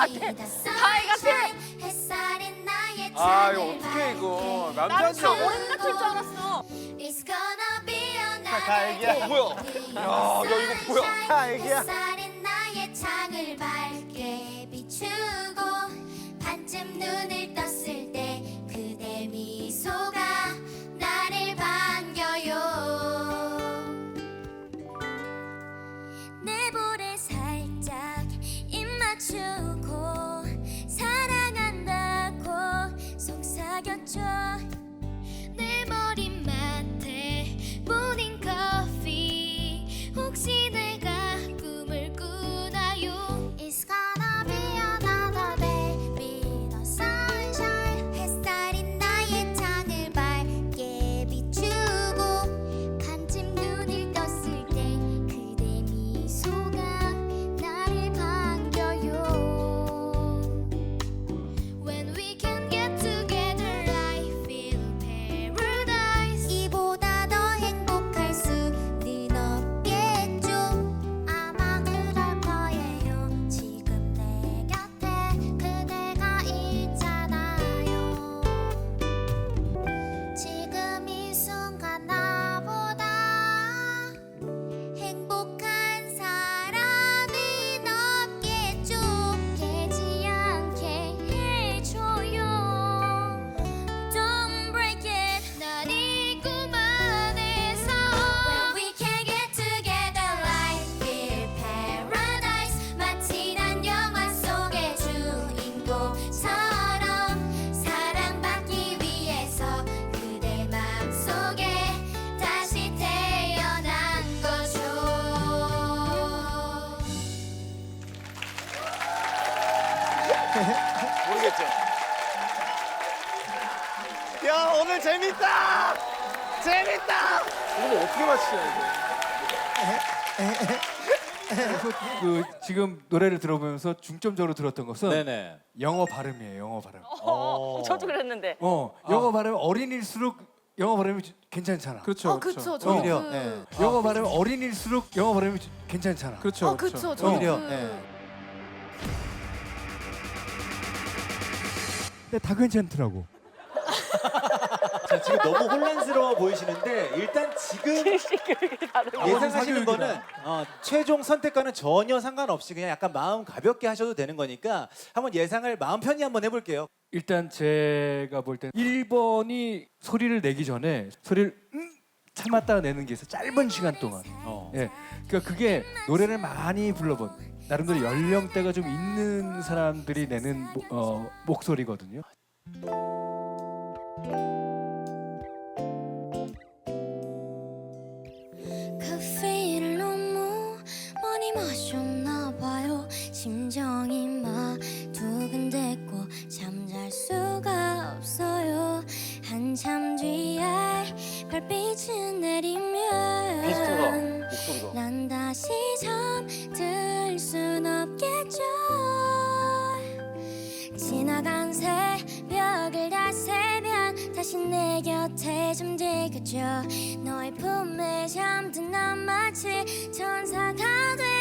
같아. 가이 같아. 아 이거 어떻게 이거 나는 남자인데 다 오렌지 같을 줄 알았어. It's gonna be a 다 애기야. 어, 뭐야 야, 야 이거 뭐야 다 애기야. 나의 창을 밝게 비추고 반쯤 눈을 떴 어떻게 맞히냐 그 지금 노래를 들어보면서 중점적으로 들었던 것은 네네. 영어 발음이에요. 영어 발음. 어, 저도 그랬는데. 어, 영어 발음 어린일수록 영어 발음이 주- 괜찮잖아. 그렇죠. 어, 그쵸. 저 오히려. 그... 네. 영어 발음 어린일수록 영어 발음이 주- 괜찮잖아. 그렇죠. 어, 그쵸. 저 오히려. 그... 네. 근데 다 괜찮더라고. 자, 지금 너무 혼란스러워 보이시는데 일단 지금 예상하시는 거는 어, 최종 선택과는 전혀 상관없이 그냥 약간 마음 가볍게 하셔도 되는 거니까 한번 예상을 마음 편히 한번 해볼게요. 일단 제가 볼 때 1번이 소리를 내기 전에 소리를 음 참았다가 내는 게 있어. 짧은 시간 동안. 어. 예. 그러니까 그게 노래를 많이 불러본 나름대로 연령대가 좀 있는 사람들이 내는 모- 어, 목소리거든요. 빛이 내리면 비슷하다 목소리가. 난 다시 잠들 순 없겠죠. 지나간 새벽을 다 세면 다시 내 곁에 잠들겠죠. 너의 품에 잠든 난 마치 천사가 된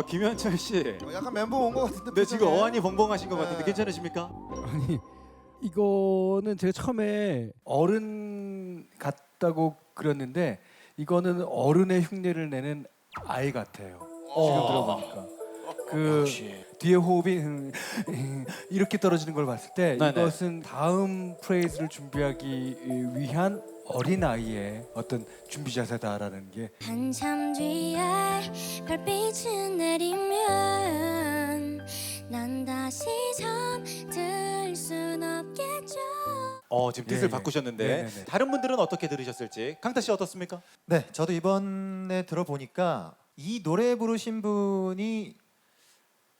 어, 김현철 씨. 어, 약간 멘붕 온 것 같은데. 네, 지금 표정에. 어안이 벙벙하신 것 네. 같은데 괜찮으십니까? 아니 이거는 제가 처음에 어른 같다고 그렸는데 이거는 어른의 흉내를 내는 아이 같아요. 지금 들어보니까 그 뒤에 호흡이 음, 음, 이렇게 떨어지는 걸 봤을 때 네네. 이것은 다음 프레이즈를 준비하기 위한 어린 아이의 어떤 준비 자세다라는 게 한참 뒤에 별빛이 내리면 난 다시 잠들 순 없겠죠 어, 지금 뜻을 예, 예. 바꾸셨는데 네네네. 다른 분들은 어떻게 들으셨을지 강타 씨 어떻습니까? 네, 저도 이번에 들어보니까 이 노래 부르신 분이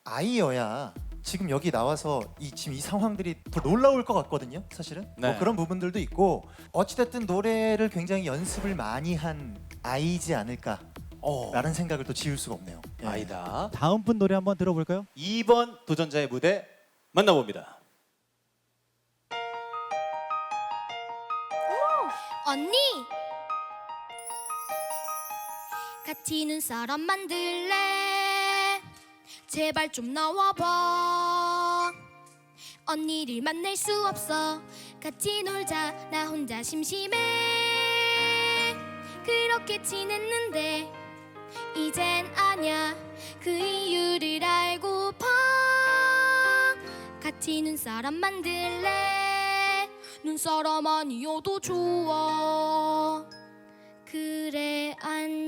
아이여야 지금 여기 나와서 이 지금 이 상황들이 더 놀라울 것 같거든요. 사실은 네. 뭐 그런 부분들도 있고 어찌됐든 노래를 굉장히 연습을 많이 한 아이지 않을까 라는 생각을 또 지울 수가 없네요. 예. 아이다. 다음 분 노래 한번 들어볼까요? 2번 도전자의 무대 만나봅니다. 언니 같이 눈사람 만들래 제발 좀 나와봐. 언니를 만날 수 없어. 같이 놀자. 나 혼자 심심해. 그렇게 지냈는데 이젠 아냐 그 이유를 알고파 같이 눈사람 만들래. 눈사람 아니어도 좋아. 그래 안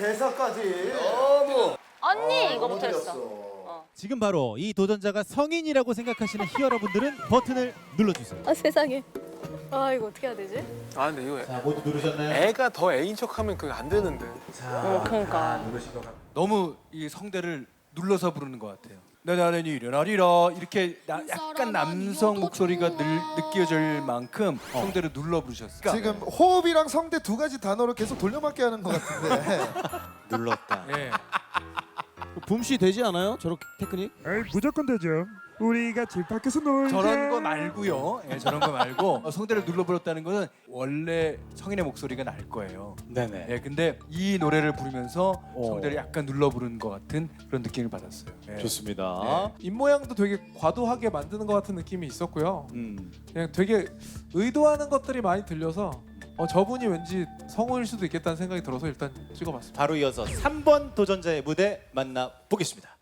대사까지. 너무. 언니 이거부터 했어. 지금 바로 이 도전자가 성인이라고 생각하시는 히어로분들은 버튼을 눌러주세요. 아 세상에. 아 이거 어떻게 해야 되지? 아 근데 이거 자 모두 누르셨나요? 애가 더 애인 척하면 그게 안 되는데. 어 그러니까. 너무 이 성대를 눌러서 부르는 것 같아요. 나나는 일어나리라 이렇게 나- 약간 남성 목소리가 늘, 느껴질 만큼 성대를 눌러 부르셨어요. 지금 호흡이랑 성대 두 가지 단어로 계속 돌려막기 하는 것 같은데. 눌렀다. 예. 붐씨 되지 않아요? 저렇게 테크닉? 에이, 무조건 되죠. 우리가 집 밖에서 놀자. 저런 거 말고요. 예, 저런 거 말고 어, 성대를 눌러 부렸다는 것은 원래 성인의 목소리가 날 거예요. 네네. 예, 근데 이 노래를 부르면서 오. 성대를 약간 눌러 부르는 것 같은 그런 느낌을 받았어요. 예. 좋습니다. 입 모양도 되게 과도하게 만드는 것 같은 느낌이 있었고요. 음. 그냥 되게 의도하는 것들이 많이 들려서 어, 저분이 왠지 성우일 수도 있겠다는 생각이 들어서 일단 찍어봤습니다. 바로 이어서 3번 도전자의 무대 만나 보겠습니다.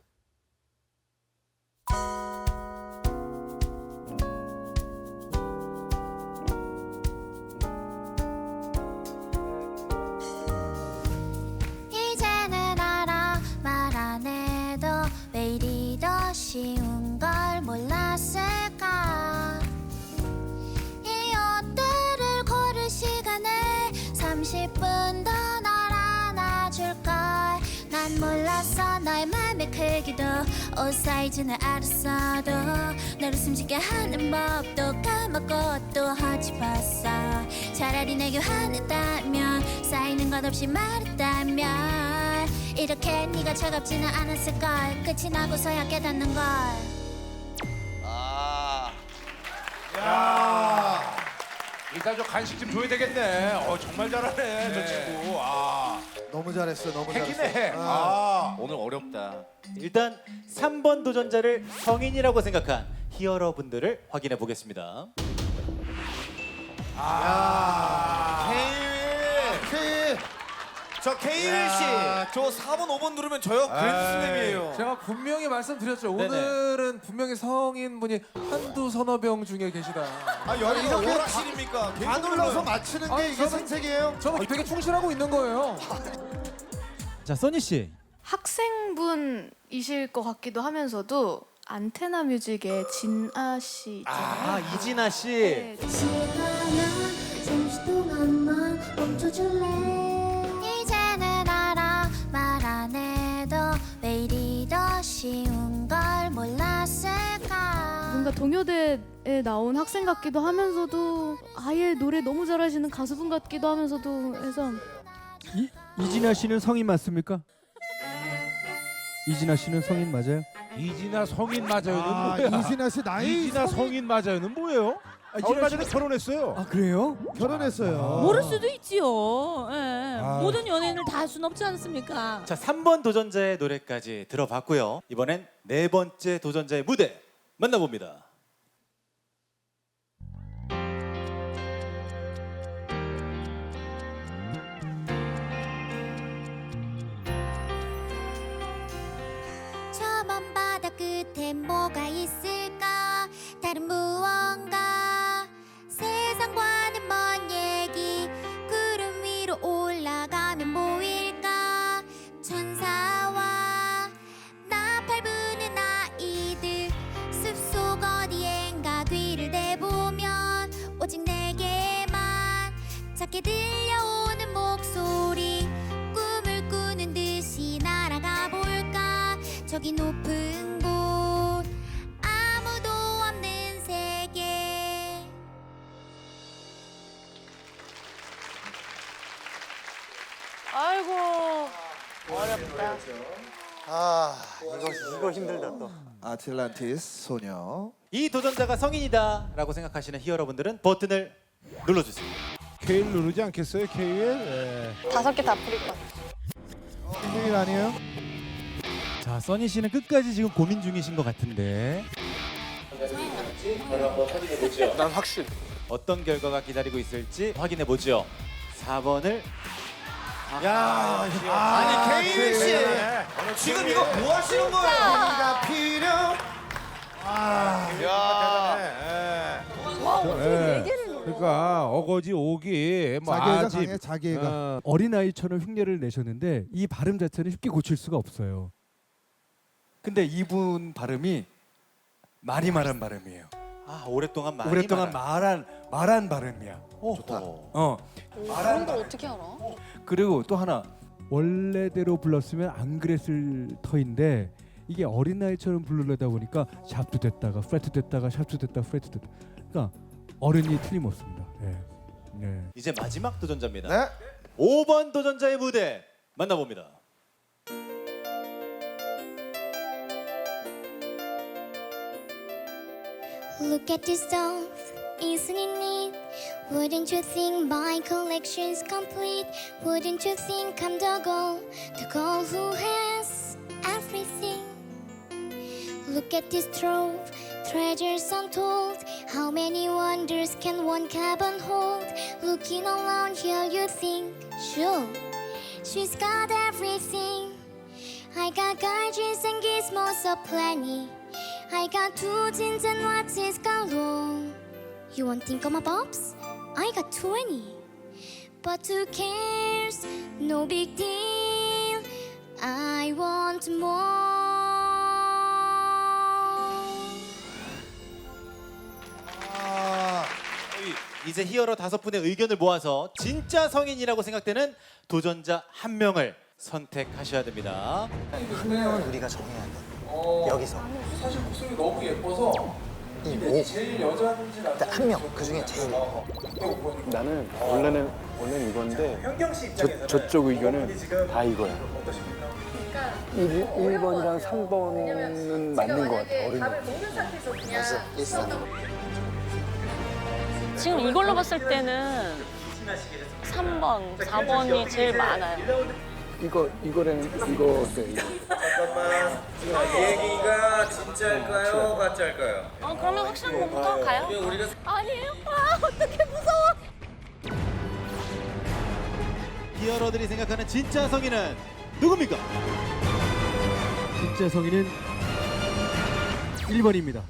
몰랐어 너의 맘의 크기도 옷 사이즈는 알았어도 너를 숨지게 하는 법도 까먹고 또 허집었어. 차라리 내게 화냈다면 쌓이는 것 없이 말했다면 이렇게 네가 차갑지는 않았을걸 끝이 나고서야 깨닫는걸. 일단 저 간식 좀 줘야 되겠네. 어 정말 잘하네 저 친구. 아 너무 잘했어, 너무 잘했어. 핵이네. 아 오늘 어렵다. 일단 3번 도전자를 성인이라고 생각한 히어로분들을 확인해 보겠습니다. K 저 케일 씨. 저 4번 5번 누르면 저요 그랜드슬램이에요. 제가 분명히 말씀드렸죠. 네네. 오늘은 분명히 성인분이 한두 서너 명 중에 계시다. 아, 여 이렇게 다, 오락실입니까? 다 눌러서 맞추는 게 아니, 이게 저는- 생색이에요? 저는 되게 충실하고 있는 거예요. 자 써니 씨. 학생분이실 것 같기도 하면서도 안테나 뮤직의 진아 씨 있잖아요. 아 이진아 씨. 네, 시간아 잠시 동안만 멈춰줄래 더 쉬운 걸 몰랐을까 뭔가 동요대에 나온 학생 같기도 하면서도 아예 노래 너무 잘하시는 가수분 같기도 하면서도 해서 이, 이진아 씨는 성인 맞습니까? 이진아 씨는 성인 맞아요? 이진아 성인 맞아요는 아, 뭐야? 이진아 씨 나이 이진아 성인 맞아요는 뭐예요? 아, 얼마 전에 결혼했어요. 아 그래요? 결혼했어요. 모를 수도 있지요. 예. 아. 모든 연예인을 다 할 수는 없지 않습니까? 자 3번 도전자의 노래까지 들어봤고요. 이번엔 네 번째 도전자의 무대 만나봅니다. 저먼 바다 끝에 뭐 작게 들려오는 목소리 꿈을 꾸는 듯이 날아가 볼까 저기 높은 곳 아무도 없는 세계 아이고 어렵다. 아 이거 이거 힘들다 또. 아틀란티스 소녀 이 도전자가 성인이다라고 생각하시는 히어로분들은 버튼을 눌러주세요. K를 누르지 않겠어요? K를? 다섯 개 다 뿌릴 것 힘든 일 아니에요? 자, 써니 씨는 끝까지 지금 고민 중이신 것 같은데. 난 확실. 어떤 결과가 기다리고 있을지 확인해 보죠. 4번을 야, 아니 케이윌 씨 지금 이거 뭐 하시는 거예요? 우리가 필요. 예. 그러니까 어거지 오기 뭐 자기애가 아집 강해 자기애가. 어, 어린아이처럼 흉내를 내셨는데 이 발음 자체는 쉽게 고칠 수가 없어요. 근데 이분 발음이 많이 말한 발음이에요. 아, 오랫동안 많이 오랫동안 말한. 말한 말한 발음이야. 좋다. 어. 그런 걸 어떻게 알아? 그리고 또 하나 원래대로 불렀으면 안 그랬을 터인데 이게 어린아이처럼 부르려다 보니까 샵도 됐다가 프레트 됐다가 샵도 됐다가 프레트 됐다. 그러니까 어른이 틀림없습니다. 예. 네. 이제 마지막 도전자입니다. 네. 5번 도전자의 무대 만나봅니다. Look at this stuff, isn't it neat? Wouldn't you think my collection's complete? Wouldn't you think I'm the girl, the girl who has everything? Look at this trove, treasures untold. How many wonders can one cabin hold? Looking around here, you think, sure, she's got everything. I got gadgets and gizmos aplenty. I got two tins and watches galore. You want think of my pops? I got 20. But who cares? No big deal. I want more. 이제 히어로 다섯 분의 의견을 모아서 진짜 성인이라고 생각되는 도전자 한 명을 선택하셔야 됩니다. 우리가 정해야 돼. 여기서. 사실 목소리 너무 예뻐서 이뭐 제일 여자인지 남자인지 한명. 그 중에 제일. 나는 원래는 원래는 이건데 현경 씨 저, 저쪽 의견은 다 이거야. 1, 1번이랑 3번은 맞는 것 같아. 어린 지금 이걸로 봤을 때는 3번, 4번이 제일 많아요. 이거 이거는 이거 어때? 이거. 얘기가 진짜일까요? 가짜일까요? 어, 그러면 확실한 거부터 가요? 아니에요? 아, 어떡해, 무서워. 히어로들이 생각하는 진짜 성인은 누굽니까? 진짜 성인은 1번입니다.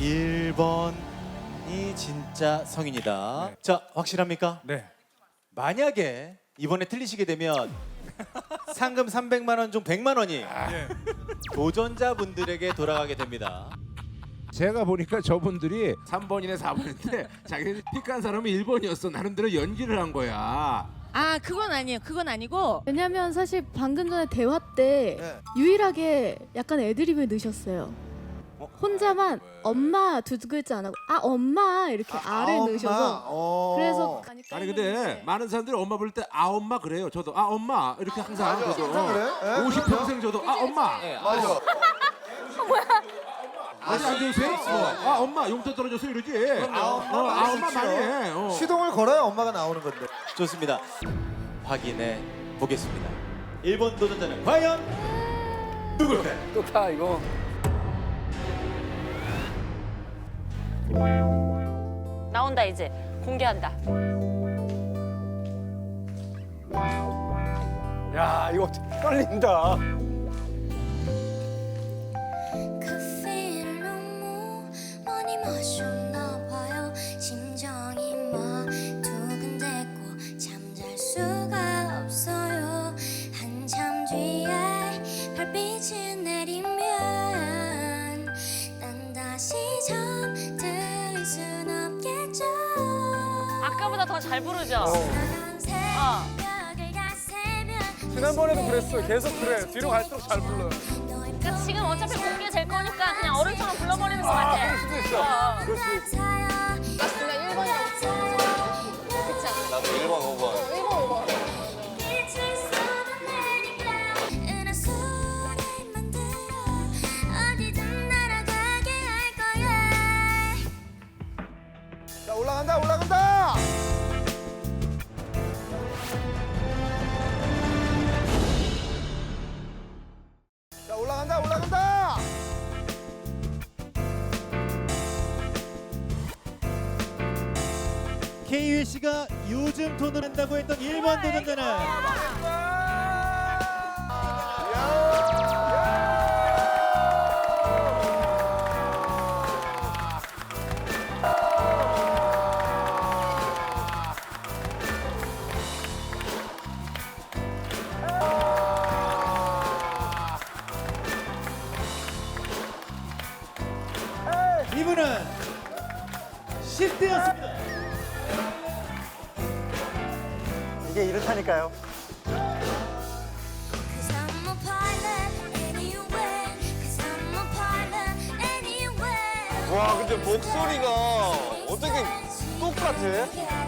1번 이 진짜 성인이다. 자, 확실합니까? 네. 만약에 이번에 틀리시게 되면 상금 300만 원 중 100만 원이 도전자분들에게 돌아가게 됩니다. 제가 보니까 저분들이 3번이네 4번인데 자기들 픽한 사람이 1번이었어 나름대로 연기를 한 거야 아, 그건 아니에요. 그건 아니고. 왜냐면 사실 방금 전에 대화 때 네. 유일하게 약간 애드립을 넣으셨어요. 혼자만 엄마 두 글자 안 하고 아 엄마 이렇게 아를 넣으셔서 어. 그래서 아니 근데 많은 사람들이 엄마 부를 때 아 엄마 그래요 저도 아 엄마 이렇게 항상 저도 항상 그래? 예? 50 평생 저도 아 엄마 맞아. 아니 안 되세요? 어, 아 엄마 용돈 떨어져서 이러지 아, 어, 아 엄마 많이 해 어. 시동을 걸어야 엄마가 나오는 건데. 좋습니다. 확인해 보겠습니다. 1번 도전자는 과연 누굴까요? 또다 이거. 나온다, 이제. 공개한다. 야 이거 떨린다. 아까보다 더 잘 부르죠? 새벽을 가세면 지난번에도 그랬어. 계속 그래. 뒤로 갈수록 잘 불러. 그러니까 지금 어차피 공개될 거니까 그냥 어른처럼 불러버리는 것 같아. 그럴 수도 있어. 어. 수 올라간다 올라간다. KUC가 요즘 돈을 한다고 했던 1번 도전자는 이게 이렇다니까요. 와 근데 목소리가 어떻게 똑같아?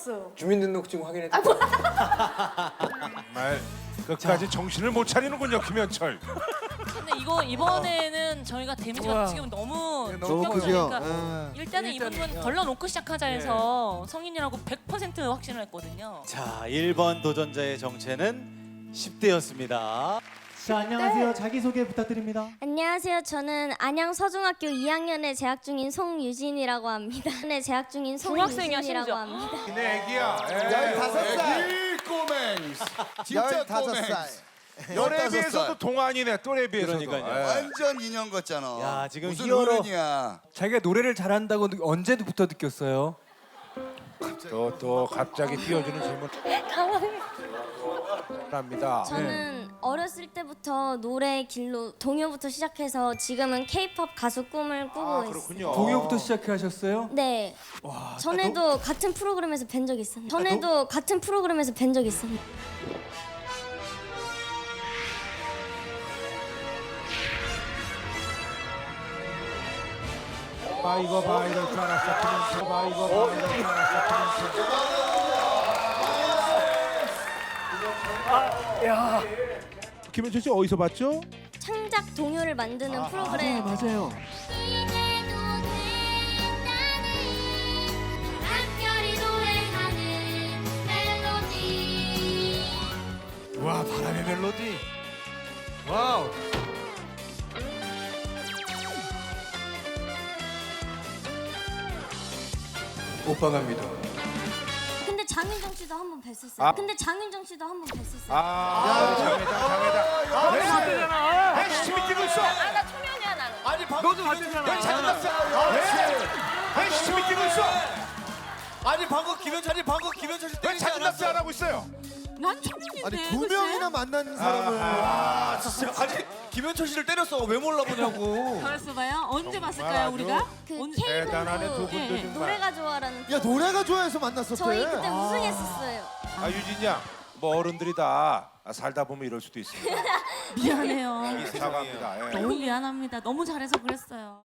속았어요. 주민등록증 확인해. 정말 끝까지 정신을 못 차리는군요 김현철. 근데 이거 이번에는 저희가 데미지가. 지금 너무 너무 크죠. 충격적이니까 예. 일단은 이분은 걸러놓고 시작하자 해서 성인이라고 100% 확신을 했거든요. 자, 1번 도전자의 정체는 10대였습니다. 자, 안녕하세요. 자기소개 부탁드립니다. 안녕하세요. 저는 안양 서중학교 2학년에 재학 중인 송유진이라고 합니다. 네, 재학 중인 중학생이야, 송유진이라고 심지어. 합니다. 근데 애기야. 열다섯 살. 애기 꼬맹스. 진짜 열다섯 살. 꼬맹스. 열에 비해서도 동안이네 또래 비해서도. 그러니까요. 예. 완전 인형 같잖아. 야, 지금 무슨 히어로. 어른이야. 자기가 노래를 잘한다고 느- 언제부터 느꼈어요? 또, 또 갑자기 띄워주는 질문 합니다. 저는 어렸을 때부터 노래 길로 동요부터 시작해서 지금은 K-pop 가수 꿈을 꾸고 아 있어요. 그렇군요. 동요부터 시작하셨어요? 네. 전에도 같은 프로그램에서 뵌적 있었는데. 전에도 같은 프로그램에서 뵌적 있었는데. 봐 이거 봐줄 알았어. 그냥 봐 이거 봐줄 알았어. 김현철 씨 어디서 봤죠? 창작 동요를 만드는 아, 프로그램. 맞아요. 된다는 노래하는 멜로디 와 바람의 멜로디. 와우. 오빠가 믿어. 근데 장윤정 씨도 한 번 뵀었어요 아. 근데 장윤정 씨도 한 번 뵀었어요 아, 장애다, 장애다. 왜 맞대잖아. 왜 시침이 뛰고 있어? 나 초면이야 나는. 아니, 너도 맞대잖아. 왜 장난났어? 왜? 왜 시침이 뛰고 있어? 아니 방금 김현철이 방금 김현철이 왜 장난났어 안 하고 있어요? 난 초면인데. 아니 두 명이나 만난 사람을. 아 진짜 아니 김현철 씨를 때렸어 왜 몰라보냐고. 가만있어 봐요. 언제 봤을까요 아주 우리가? 그 언제- 대단하네 두 분들 정말. 노래가 좋아라는 야 노래가 좋아해서 만났었대. 저희 그때 우승했었어요 아 유진이 양, 뭐 어른들이 다 살다 보면 이럴 수도 있습니다. 미안해요. 사과합니다. 예. 너무 미안합니다. 너무 잘해서 그랬어요.